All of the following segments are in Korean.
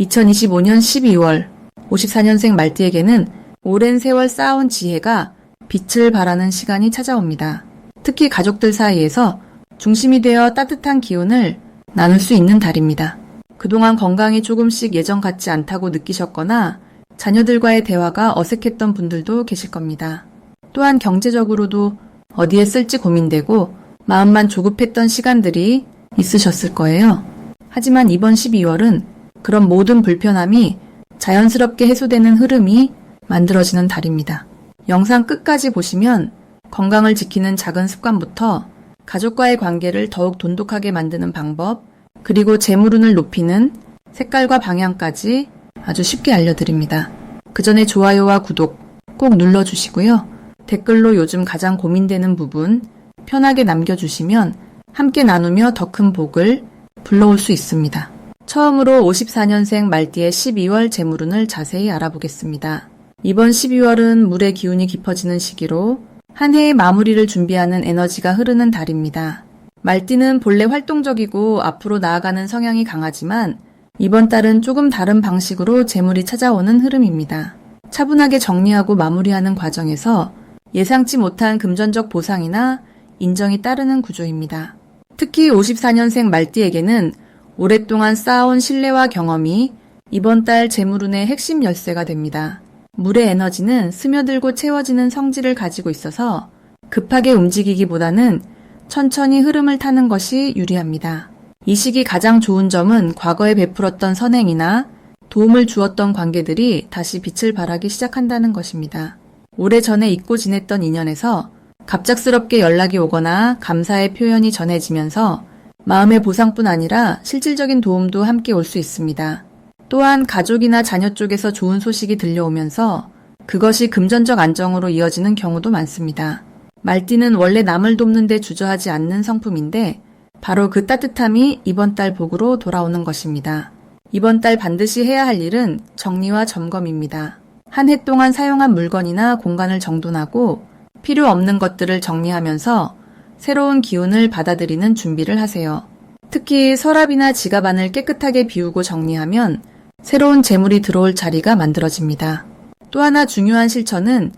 2025년 12월 54년생 말띠에게는 오랜 세월 쌓아온 지혜가 빛을 발하는 시간이 찾아옵니다. 특히 가족들 사이에서 중심이 되어 따뜻한 기운을 나눌 수 있는 달입니다. 그동안 건강이 조금씩 예전 같지 않다고 느끼셨거나 자녀들과의 대화가 어색했던 분들도 계실 겁니다. 또한 경제적으로도 어디에 쓸지 고민되고 마음만 조급했던 시간들이 있으셨을 거예요. 하지만 이번 12월은 그런 모든 불편함이 자연스럽게 해소되는 흐름이 만들어지는 달입니다. 영상 끝까지 보시면 건강을 지키는 작은 습관부터 가족과의 관계를 더욱 돈독하게 만드는 방법, 그리고 재물운을 높이는 색깔과 방향까지 아주 쉽게 알려드립니다. 그 전에 좋아요와 구독 꼭 눌러주시고요. 댓글로 요즘 가장 고민되는 부분 편하게 남겨주시면 함께 나누며 더 큰 복을 불러올 수 있습니다. 처음으로 54년생 말띠의 12월 재물운을 자세히 알아보겠습니다. 이번 12월은 물의 기운이 깊어지는 시기로 한 해의 마무리를 준비하는 에너지가 흐르는 달입니다. 말띠는 본래 활동적이고 앞으로 나아가는 성향이 강하지만 이번 달은 조금 다른 방식으로 재물이 찾아오는 흐름입니다. 차분하게 정리하고 마무리하는 과정에서 예상치 못한 금전적 보상이나 인정이 따르는 구조입니다. 특히 54년생 말띠에게는 오랫동안 쌓아온 신뢰와 경험이 이번 달 재물운의 핵심 열쇠가 됩니다. 물의 에너지는 스며들고 채워지는 성질을 가지고 있어서 급하게 움직이기보다는 천천히 흐름을 타는 것이 유리합니다. 이 시기 가장 좋은 점은 과거에 베풀었던 선행이나 도움을 주었던 관계들이 다시 빛을 발하기 시작한다는 것입니다. 오래전에 잊고 지냈던 인연에서 갑작스럽게 연락이 오거나 감사의 표현이 전해지면서 마음의 보상뿐 아니라 실질적인 도움도 함께 올 수 있습니다. 또한 가족이나 자녀 쪽에서 좋은 소식이 들려오면서 그것이 금전적 안정으로 이어지는 경우도 많습니다. 말띠는 원래 남을 돕는 데 주저하지 않는 성품인데 바로 그 따뜻함이 이번 달 복으로 돌아오는 것입니다. 이번 달 반드시 해야 할 일은 정리와 점검입니다. 한 해 동안 사용한 물건이나 공간을 정돈하고 필요 없는 것들을 정리하면서 새로운 기운을 받아들이는 준비를 하세요. 특히 서랍이나 지갑 안을 깨끗하게 비우고 정리하면 새로운 재물이 들어올 자리가 만들어집니다. 또 하나 중요한 실천은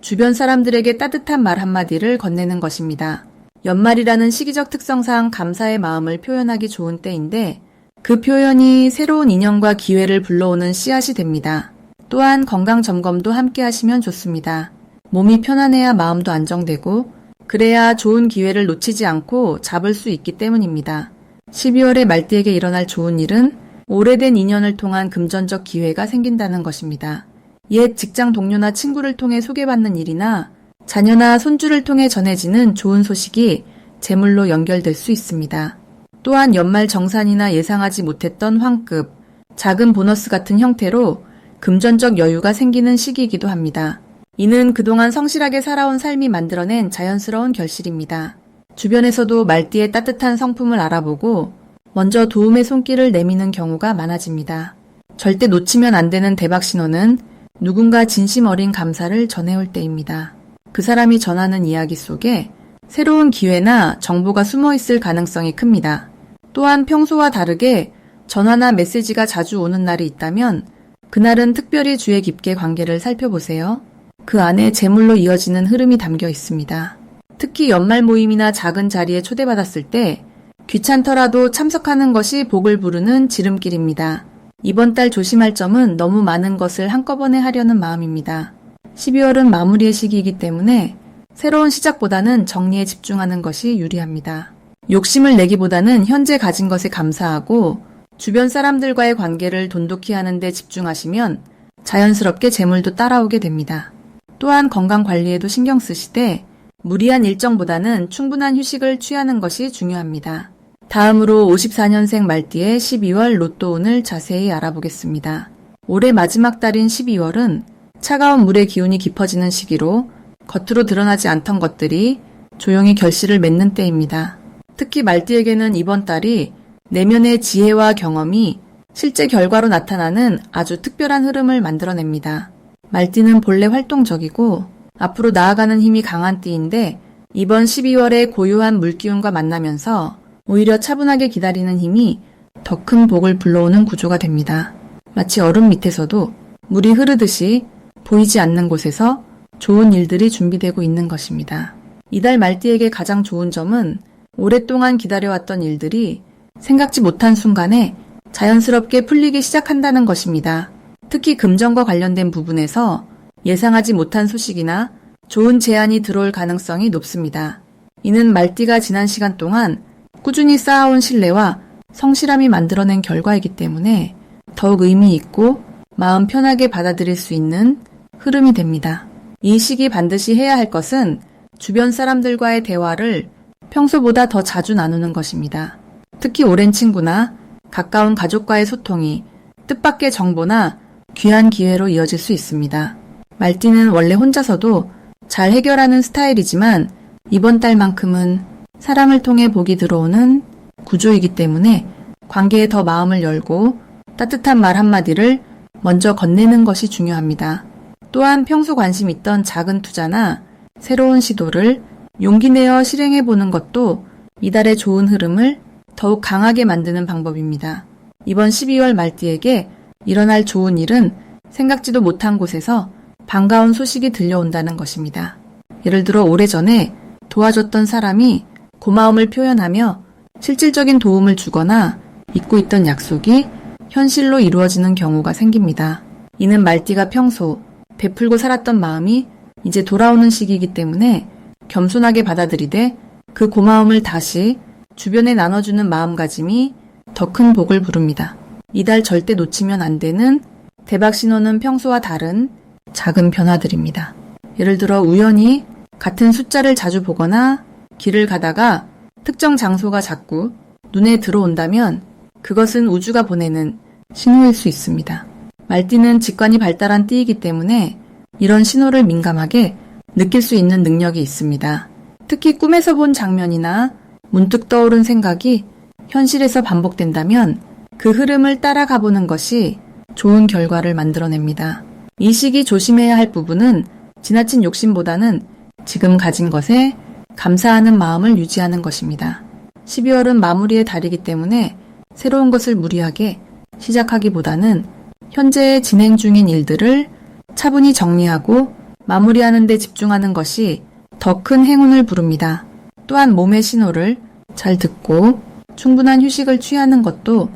주변 사람들에게 따뜻한 말 한마디를 건네는 것입니다. 연말이라는 시기적 특성상 감사의 마음을 표현하기 좋은 때인데 그 표현이 새로운 인연과 기회를 불러오는 씨앗이 됩니다. 또한 건강 점검도 함께 하시면 좋습니다. 몸이 편안해야 마음도 안정되고 그래야 좋은 기회를 놓치지 않고 잡을 수 있기 때문입니다. 12월에 말띠에게 일어날 좋은 일은 오래된 인연을 통한 금전적 기회가 생긴다는 것입니다. 옛 직장 동료나 친구를 통해 소개받는 일이나 자녀나 손주를 통해 전해지는 좋은 소식이 재물로 연결될 수 있습니다. 또한 연말 정산이나 예상하지 못했던 환급, 작은 보너스 같은 형태로 금전적 여유가 생기는 시기이기도 합니다. 이는 그동안 성실하게 살아온 삶이 만들어낸 자연스러운 결실입니다. 주변에서도 말띠의 따뜻한 성품을 알아보고 먼저 도움의 손길을 내미는 경우가 많아집니다. 절대 놓치면 안 되는 대박 신호는 누군가 진심 어린 감사를 전해올 때입니다. 그 사람이 전하는 이야기 속에 새로운 기회나 정보가 숨어 있을 가능성이 큽니다. 또한 평소와 다르게 전화나 메시지가 자주 오는 날이 있다면 그날은 특별히 주의 깊게 관계를 살펴보세요. 그 안에 재물로 이어지는 흐름이 담겨 있습니다. 특히 연말 모임이나 작은 자리에 초대받았을 때 귀찮더라도 참석하는 것이 복을 부르는 지름길입니다. 이번 달 조심할 점은 너무 많은 것을 한꺼번에 하려는 마음입니다. 12월은 마무리의 시기이기 때문에 새로운 시작보다는 정리에 집중하는 것이 유리합니다. 욕심을 내기보다는 현재 가진 것에 감사하고 주변 사람들과의 관계를 돈독히 하는데 집중하시면 자연스럽게 재물도 따라오게 됩니다. 또한 건강 관리에도 신경 쓰시되 무리한 일정보다는 충분한 휴식을 취하는 것이 중요합니다. 다음으로 54년생 말띠의 12월 로또 운을 자세히 알아보겠습니다. 올해 마지막 달인 12월은 차가운 물의 기운이 깊어지는 시기로 겉으로 드러나지 않던 것들이 조용히 결실을 맺는 때입니다. 특히 말띠에게는 이번 달이 내면의 지혜와 경험이 실제 결과로 나타나는 아주 특별한 흐름을 만들어냅니다. 말띠는 본래 활동적이고 앞으로 나아가는 힘이 강한 띠인데 이번 12월에 고요한 물기운과 만나면서 오히려 차분하게 기다리는 힘이 더 큰 복을 불러오는 구조가 됩니다. 마치 얼음 밑에서도 물이 흐르듯이 보이지 않는 곳에서 좋은 일들이 준비되고 있는 것입니다. 이달 말띠에게 가장 좋은 점은 오랫동안 기다려왔던 일들이 생각지 못한 순간에 자연스럽게 풀리기 시작한다는 것입니다. 특히 금전과 관련된 부분에서 예상하지 못한 소식이나 좋은 제안이 들어올 가능성이 높습니다. 이는 말띠가 지난 시간 동안 꾸준히 쌓아온 신뢰와 성실함이 만들어낸 결과이기 때문에 더욱 의미 있고 마음 편하게 받아들일 수 있는 흐름이 됩니다. 이 시기 반드시 해야 할 것은 주변 사람들과의 대화를 평소보다 더 자주 나누는 것입니다. 특히 오랜 친구나 가까운 가족과의 소통이 뜻밖의 정보나 귀한 기회로 이어질 수 있습니다. 말띠는 원래 혼자서도 잘 해결하는 스타일이지만 이번 달만큼은 사람을 통해 복이 들어오는 구조이기 때문에 관계에 더 마음을 열고 따뜻한 말 한마디를 먼저 건네는 것이 중요합니다. 또한 평소 관심 있던 작은 투자나 새로운 시도를 용기 내어 실행해 보는 것도 이달의 좋은 흐름을 더욱 강하게 만드는 방법입니다. 이번 12월 말띠에게 일어날 좋은 일은 생각지도 못한 곳에서 반가운 소식이 들려온다는 것입니다. 예를 들어 오래전에 도와줬던 사람이 고마움을 표현하며 실질적인 도움을 주거나 잊고 있던 약속이 현실로 이루어지는 경우가 생깁니다. 이는 말띠가 평소 베풀고 살았던 마음이 이제 돌아오는 시기이기 때문에 겸손하게 받아들이되 그 고마움을 다시 주변에 나눠주는 마음가짐이 더 큰 복을 부릅니다. 이달 절대 놓치면 안 되는 대박 신호는 평소와 다른 작은 변화들입니다. 예를 들어 우연히 같은 숫자를 자주 보거나 길을 가다가 특정 장소가 자꾸 눈에 들어온다면 그것은 우주가 보내는 신호일 수 있습니다. 말띠는 직관이 발달한 띠이기 때문에 이런 신호를 민감하게 느낄 수 있는 능력이 있습니다. 특히 꿈에서 본 장면이나 문득 떠오른 생각이 현실에서 반복된다면 그 흐름을 따라가 보는 것이 좋은 결과를 만들어냅니다. 이 시기 조심해야 할 부분은 지나친 욕심보다는 지금 가진 것에 감사하는 마음을 유지하는 것입니다. 12월은 마무리의 달이기 때문에 새로운 것을 무리하게 시작하기보다는 현재 진행 중인 일들을 차분히 정리하고 마무리하는 데 집중하는 것이 더 큰 행운을 부릅니다. 또한 몸의 신호를 잘 듣고 충분한 휴식을 취하는 것도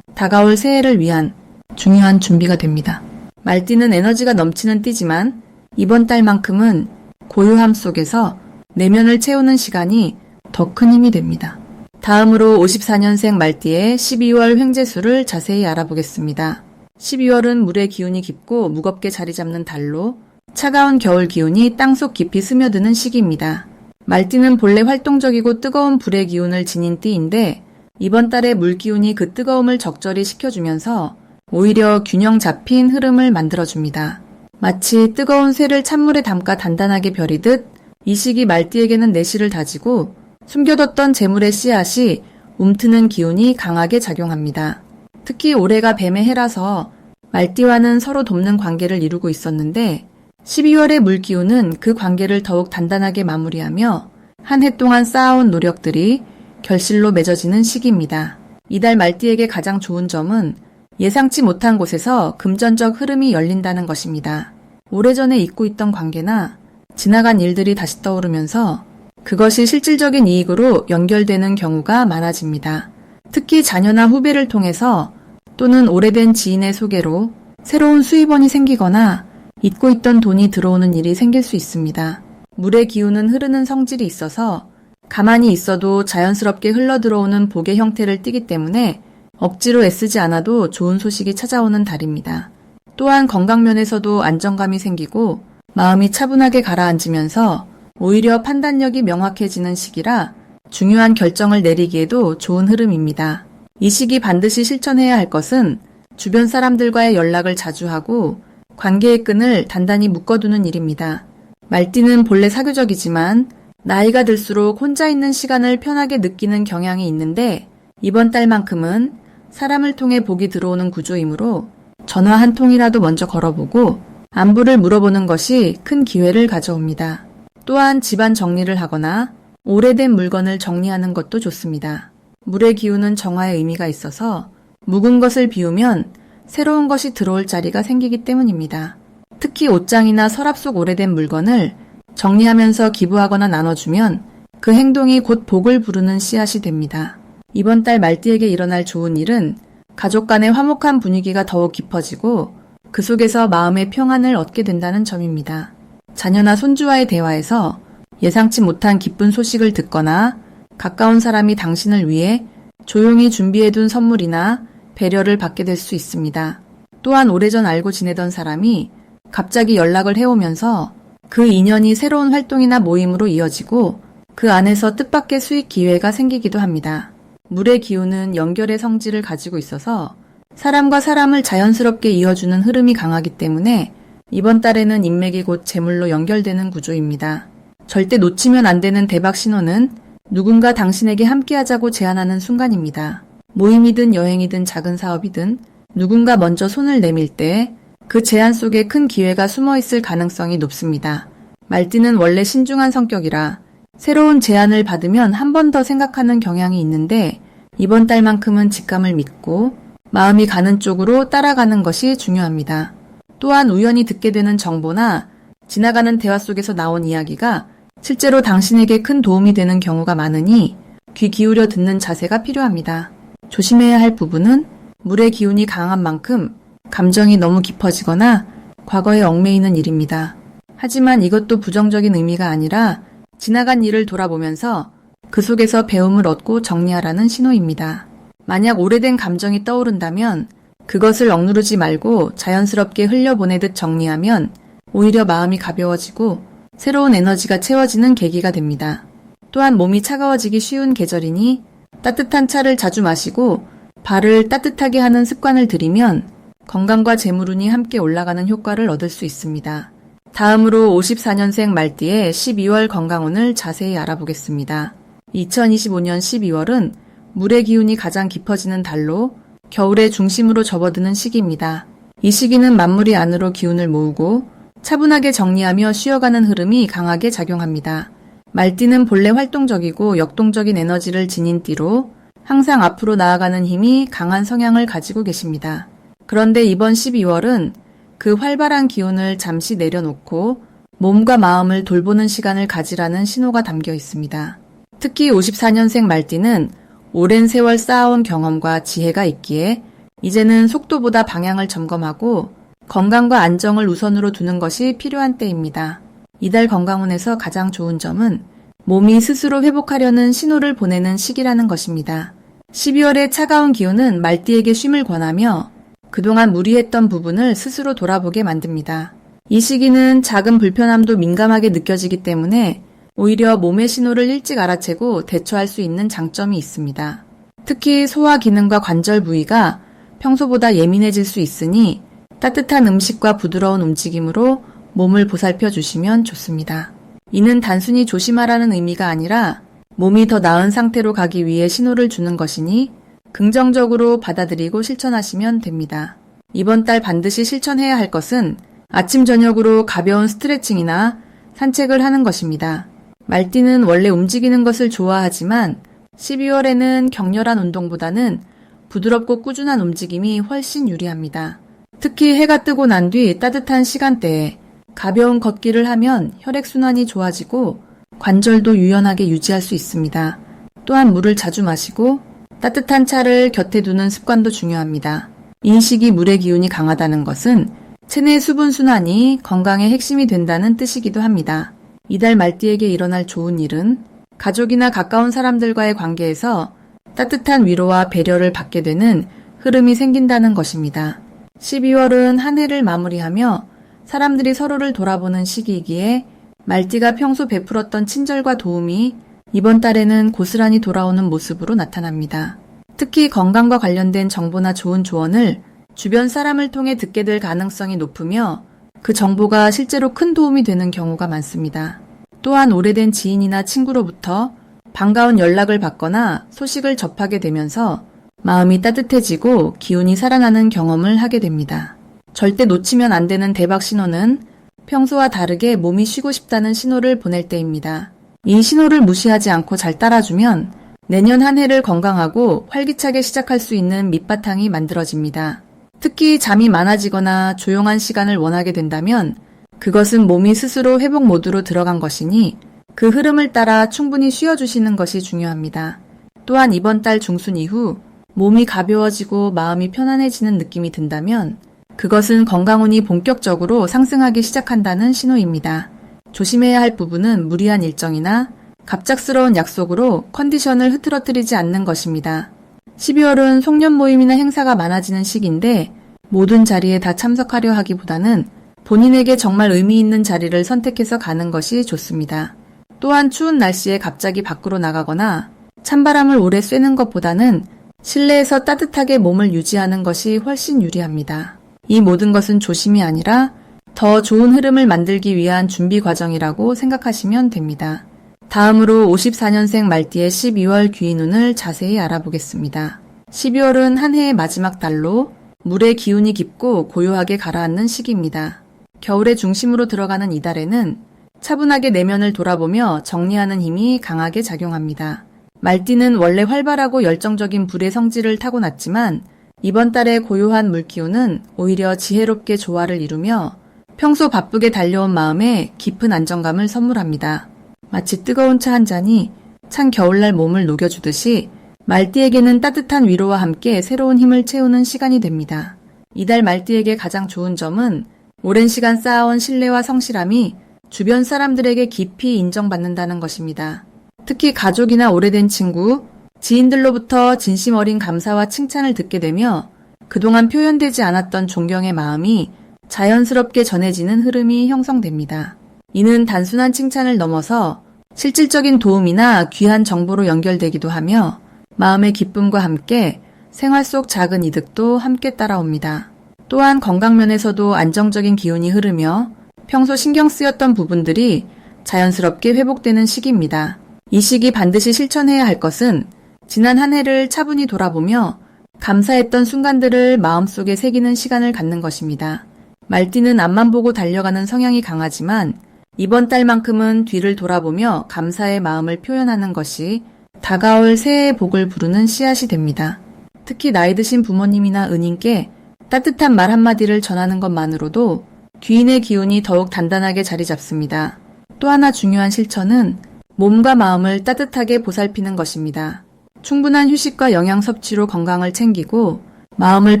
다가올 새해를 위한 중요한 준비가 됩니다. 말띠는 에너지가 넘치는 띠지만 이번 달만큼은 고요함 속에서 내면을 채우는 시간이 더 큰 힘이 됩니다. 다음으로 54년생 말띠의 12월 횡재수를 자세히 알아보겠습니다. 12월은 물의 기운이 깊고 무겁게 자리 잡는 달로 차가운 겨울 기운이 땅속 깊이 스며드는 시기입니다. 말띠는 본래 활동적이고 뜨거운 불의 기운을 지닌 띠인데 이번 달에 물 기운이 그 뜨거움을 적절히 식혀주면서 오히려 균형 잡힌 흐름을 만들어줍니다. 마치 뜨거운 쇠를 찬물에 담가 단단하게 벼리듯 이 시기 말띠에게는 내실을 다지고 숨겨뒀던 재물의 씨앗이 움트는 기운이 강하게 작용합니다. 특히 올해가 뱀의 해라서 말띠와는 서로 돕는 관계를 이루고 있었는데 12월의 물기운은 그 관계를 더욱 단단하게 마무리하며 한 해 동안 쌓아온 노력들이 결실로 맺어지는 시기입니다. 이달 말띠에게 가장 좋은 점은 예상치 못한 곳에서 금전적 흐름이 열린다는 것입니다. 오래전에 잊고 있던 관계나 지나간 일들이 다시 떠오르면서 그것이 실질적인 이익으로 연결되는 경우가 많아집니다. 특히 자녀나 후배를 통해서 또는 오래된 지인의 소개로 새로운 수입원이 생기거나 잊고 있던 돈이 들어오는 일이 생길 수 있습니다. 물의 기운은 흐르는 성질이 있어서 가만히 있어도 자연스럽게 흘러들어오는 복의 형태를 띠기 때문에 억지로 애쓰지 않아도 좋은 소식이 찾아오는 달입니다. 또한 건강면에서도 안정감이 생기고 마음이 차분하게 가라앉으면서 오히려 판단력이 명확해지는 시기라 중요한 결정을 내리기에도 좋은 흐름입니다. 이 시기 반드시 실천해야 할 것은 주변 사람들과의 연락을 자주 하고 관계의 끈을 단단히 묶어두는 일입니다. 말띠는 본래 사교적이지만 나이가 들수록 혼자 있는 시간을 편하게 느끼는 경향이 있는데 이번 달만큼은 사람을 통해 복이 들어오는 구조이므로 전화 한 통이라도 먼저 걸어보고 안부를 물어보는 것이 큰 기회를 가져옵니다. 또한 집안 정리를 하거나 오래된 물건을 정리하는 것도 좋습니다. 물의 기운은 정화의 의미가 있어서 묵은 것을 비우면 새로운 것이 들어올 자리가 생기기 때문입니다. 특히 옷장이나 서랍 속 오래된 물건을 정리하면서 기부하거나 나눠주면 그 행동이 곧 복을 부르는 씨앗이 됩니다. 이번 달 말띠에게 일어날 좋은 일은 가족 간의 화목한 분위기가 더욱 깊어지고 그 속에서 마음의 평안을 얻게 된다는 점입니다. 자녀나 손주와의 대화에서 예상치 못한 기쁜 소식을 듣거나 가까운 사람이 당신을 위해 조용히 준비해둔 선물이나 배려를 받게 될 수 있습니다. 또한 오래전 알고 지내던 사람이 갑자기 연락을 해오면서 그 인연이 새로운 활동이나 모임으로 이어지고 그 안에서 뜻밖의 수익 기회가 생기기도 합니다. 물의 기운은 연결의 성질을 가지고 있어서 사람과 사람을 자연스럽게 이어주는 흐름이 강하기 때문에 이번 달에는 인맥이 곧 재물로 연결되는 구조입니다. 절대 놓치면 안 되는 대박 신호는 누군가 당신에게 함께하자고 제안하는 순간입니다. 모임이든 여행이든 작은 사업이든 누군가 먼저 손을 내밀 때 그 제안 속에 큰 기회가 숨어 있을 가능성이 높습니다. 말띠는 원래 신중한 성격이라 새로운 제안을 받으면 한 번 더 생각하는 경향이 있는데 이번 달만큼은 직감을 믿고 마음이 가는 쪽으로 따라가는 것이 중요합니다. 또한 우연히 듣게 되는 정보나 지나가는 대화 속에서 나온 이야기가 실제로 당신에게 큰 도움이 되는 경우가 많으니 귀 기울여 듣는 자세가 필요합니다. 조심해야 할 부분은 물의 기운이 강한 만큼 감정이 너무 깊어지거나 과거에 얽매이는 일입니다. 하지만 이것도 부정적인 의미가 아니라 지나간 일을 돌아보면서 그 속에서 배움을 얻고 정리하라는 신호입니다. 만약 오래된 감정이 떠오른다면 그것을 억누르지 말고 자연스럽게 흘려보내듯 정리하면 오히려 마음이 가벼워지고 새로운 에너지가 채워지는 계기가 됩니다. 또한 몸이 차가워지기 쉬운 계절이니 따뜻한 차를 자주 마시고 발을 따뜻하게 하는 습관을 들이면 건강과 재물운이 함께 올라가는 효과를 얻을 수 있습니다. 다음으로 54년생 말띠의 12월 건강운을 자세히 알아보겠습니다. 2025년 12월은 물의 기운이 가장 깊어지는 달로 겨울의 중심으로 접어드는 시기입니다. 이 시기는 만물이 안으로 기운을 모으고 차분하게 정리하며 쉬어가는 흐름이 강하게 작용합니다. 말띠는 본래 활동적이고 역동적인 에너지를 지닌 띠로 항상 앞으로 나아가는 힘이 강한 성향을 가지고 계십니다. 그런데 이번 12월은 그 활발한 기운을 잠시 내려놓고 몸과 마음을 돌보는 시간을 가지라는 신호가 담겨 있습니다. 특히 54년생 말띠는 오랜 세월 쌓아온 경험과 지혜가 있기에 이제는 속도보다 방향을 점검하고 건강과 안정을 우선으로 두는 것이 필요한 때입니다. 이달 건강운에서 가장 좋은 점은 몸이 스스로 회복하려는 신호를 보내는 시기라는 것입니다. 12월의 차가운 기운은 말띠에게 쉼을 권하며 그동안 무리했던 부분을 스스로 돌아보게 만듭니다. 이 시기는 작은 불편함도 민감하게 느껴지기 때문에 오히려 몸의 신호를 일찍 알아채고 대처할 수 있는 장점이 있습니다. 특히 소화 기능과 관절 부위가 평소보다 예민해질 수 있으니 따뜻한 음식과 부드러운 움직임으로 몸을 보살펴 주시면 좋습니다. 이는 단순히 조심하라는 의미가 아니라 몸이 더 나은 상태로 가기 위해 신호를 주는 것이니 긍정적으로 받아들이고 실천하시면 됩니다. 이번 달 반드시 실천해야 할 것은 아침 저녁으로 가벼운 스트레칭이나 산책을 하는 것입니다. 말띠는 원래 움직이는 것을 좋아하지만 12월에는 격렬한 운동보다는 부드럽고 꾸준한 움직임이 훨씬 유리합니다. 특히 해가 뜨고 난 뒤 따뜻한 시간대에 가벼운 걷기를 하면 혈액순환이 좋아지고 관절도 유연하게 유지할 수 있습니다. 또한 물을 자주 마시고 따뜻한 차를 곁에 두는 습관도 중요합니다. 인식이 물의 기운이 강하다는 것은 체내 수분 순환이 건강의 핵심이 된다는 뜻이기도 합니다. 이달 말띠에게 일어날 좋은 일은 가족이나 가까운 사람들과의 관계에서 따뜻한 위로와 배려를 받게 되는 흐름이 생긴다는 것입니다. 12월은 한 해를 마무리하며 사람들이 서로를 돌아보는 시기이기에 말띠가 평소 베풀었던 친절과 도움이 이번 달에는 고스란히 돌아오는 모습으로 나타납니다. 특히 건강과 관련된 정보나 좋은 조언을 주변 사람을 통해 듣게 될 가능성이 높으며 그 정보가 실제로 큰 도움이 되는 경우가 많습니다. 또한 오래된 지인이나 친구로부터 반가운 연락을 받거나 소식을 접하게 되면서 마음이 따뜻해지고 기운이 살아나는 경험을 하게 됩니다. 절대 놓치면 안 되는 대박 신호는 평소와 다르게 몸이 쉬고 싶다는 신호를 보낼 때입니다. 이 신호를 무시하지 않고 잘 따라주면 내년 한 해를 건강하고 활기차게 시작할 수 있는 밑바탕이 만들어집니다. 특히 잠이 많아지거나 조용한 시간을 원하게 된다면 그것은 몸이 스스로 회복 모드로 들어간 것이니 그 흐름을 따라 충분히 쉬어주시는 것이 중요합니다. 또한 이번 달 중순 이후 몸이 가벼워지고 마음이 편안해지는 느낌이 든다면 그것은 건강운이 본격적으로 상승하기 시작한다는 신호입니다. 조심해야 할 부분은 무리한 일정이나 갑작스러운 약속으로 컨디션을 흐트러뜨리지 않는 것입니다. 12월은 송년 모임이나 행사가 많아지는 시기인데 모든 자리에 다 참석하려 하기보다는 본인에게 정말 의미 있는 자리를 선택해서 가는 것이 좋습니다. 또한 추운 날씨에 갑자기 밖으로 나가거나 찬바람을 오래 쐬는 것보다는 실내에서 따뜻하게 몸을 유지하는 것이 훨씬 유리합니다. 이 모든 것은 조심이 아니라 더 좋은 흐름을 만들기 위한 준비 과정이라고 생각하시면 됩니다. 다음으로 54년생 말띠의 12월 귀인운을 자세히 알아보겠습니다. 12월은 한 해의 마지막 달로 물의 기운이 깊고 고요하게 가라앉는 시기입니다. 겨울의 중심으로 들어가는 이 달에는 차분하게 내면을 돌아보며 정리하는 힘이 강하게 작용합니다. 말띠는 원래 활발하고 열정적인 불의 성질을 타고났지만 이번 달의 고요한 물기운은 오히려 지혜롭게 조화를 이루며 평소 바쁘게 달려온 마음에 깊은 안정감을 선물합니다. 마치 뜨거운 차 한 잔이 찬 겨울날 몸을 녹여주듯이 말띠에게는 따뜻한 위로와 함께 새로운 힘을 채우는 시간이 됩니다. 이달 말띠에게 가장 좋은 점은 오랜 시간 쌓아온 신뢰와 성실함이 주변 사람들에게 깊이 인정받는다는 것입니다. 특히 가족이나 오래된 친구, 지인들로부터 진심 어린 감사와 칭찬을 듣게 되며 그동안 표현되지 않았던 존경의 마음이 자연스럽게 전해지는 흐름이 형성됩니다. 이는 단순한 칭찬을 넘어서 실질적인 도움이나 귀한 정보로 연결되기도 하며 마음의 기쁨과 함께 생활 속 작은 이득도 함께 따라옵니다. 또한 건강면에서도 안정적인 기운이 흐르며 평소 신경 쓰였던 부분들이 자연스럽게 회복되는 시기입니다. 이 시기 반드시 실천해야 할 것은 지난 한 해를 차분히 돌아보며 감사했던 순간들을 마음속에 새기는 시간을 갖는 것입니다. 말띠는 앞만 보고 달려가는 성향이 강하지만 이번 달만큼은 뒤를 돌아보며 감사의 마음을 표현하는 것이 다가올 새해의 복을 부르는 씨앗이 됩니다. 특히 나이 드신 부모님이나 은인께 따뜻한 말 한마디를 전하는 것만으로도 귀인의 기운이 더욱 단단하게 자리 잡습니다. 또 하나 중요한 실천은 몸과 마음을 따뜻하게 보살피는 것입니다. 충분한 휴식과 영양 섭취로 건강을 챙기고 마음을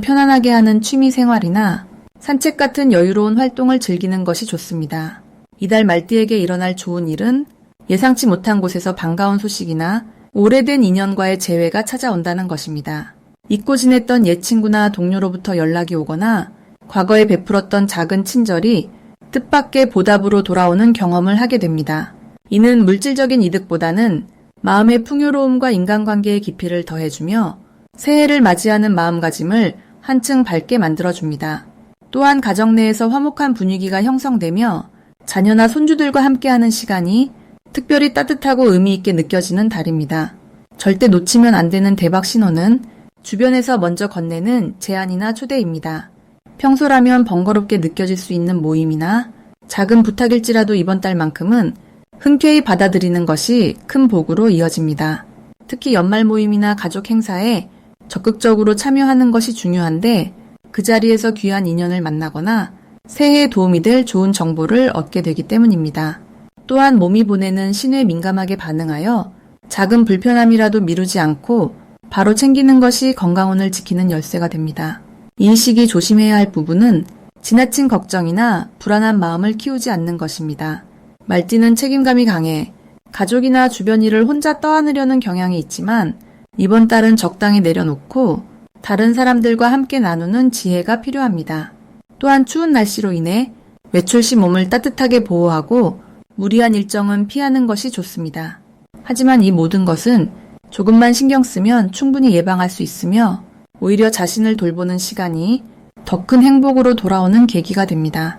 편안하게 하는 취미 생활이나 산책 같은 여유로운 활동을 즐기는 것이 좋습니다. 이달 말띠에게 일어날 좋은 일은 예상치 못한 곳에서 반가운 소식이나 오래된 인연과의 재회가 찾아온다는 것입니다. 잊고 지냈던 옛 친구나 동료로부터 연락이 오거나 과거에 베풀었던 작은 친절이 뜻밖의 보답으로 돌아오는 경험을 하게 됩니다. 이는 물질적인 이득보다는 마음의 풍요로움과 인간관계의 깊이를 더해주며 새해를 맞이하는 마음가짐을 한층 밝게 만들어줍니다. 또한 가정 내에서 화목한 분위기가 형성되며 자녀나 손주들과 함께하는 시간이 특별히 따뜻하고 의미 있게 느껴지는 달입니다. 절대 놓치면 안 되는 대박 신호는 주변에서 먼저 건네는 제안이나 초대입니다. 평소라면 번거롭게 느껴질 수 있는 모임이나 작은 부탁일지라도 이번 달만큼은 흔쾌히 받아들이는 것이 큰 복으로 이어집니다. 특히 연말 모임이나 가족 행사에 적극적으로 참여하는 것이 중요한데 그 자리에서 귀한 인연을 만나거나 새해에 도움이 될 좋은 정보를 얻게 되기 때문입니다. 또한 몸이 보내는 신호에 민감하게 반응하여 작은 불편함이라도 미루지 않고 바로 챙기는 것이 건강운을 지키는 열쇠가 됩니다. 이 시기 조심해야 할 부분은 지나친 걱정이나 불안한 마음을 키우지 않는 것입니다. 말띠는 책임감이 강해 가족이나 주변 일을 혼자 떠안으려는 경향이 있지만 이번 달은 적당히 내려놓고 다른 사람들과 함께 나누는 지혜가 필요합니다. 또한 추운 날씨로 인해 외출 시 몸을 따뜻하게 보호하고 무리한 일정은 피하는 것이 좋습니다. 하지만 이 모든 것은 조금만 신경 쓰면 충분히 예방할 수 있으며 오히려 자신을 돌보는 시간이 더 큰 행복으로 돌아오는 계기가 됩니다.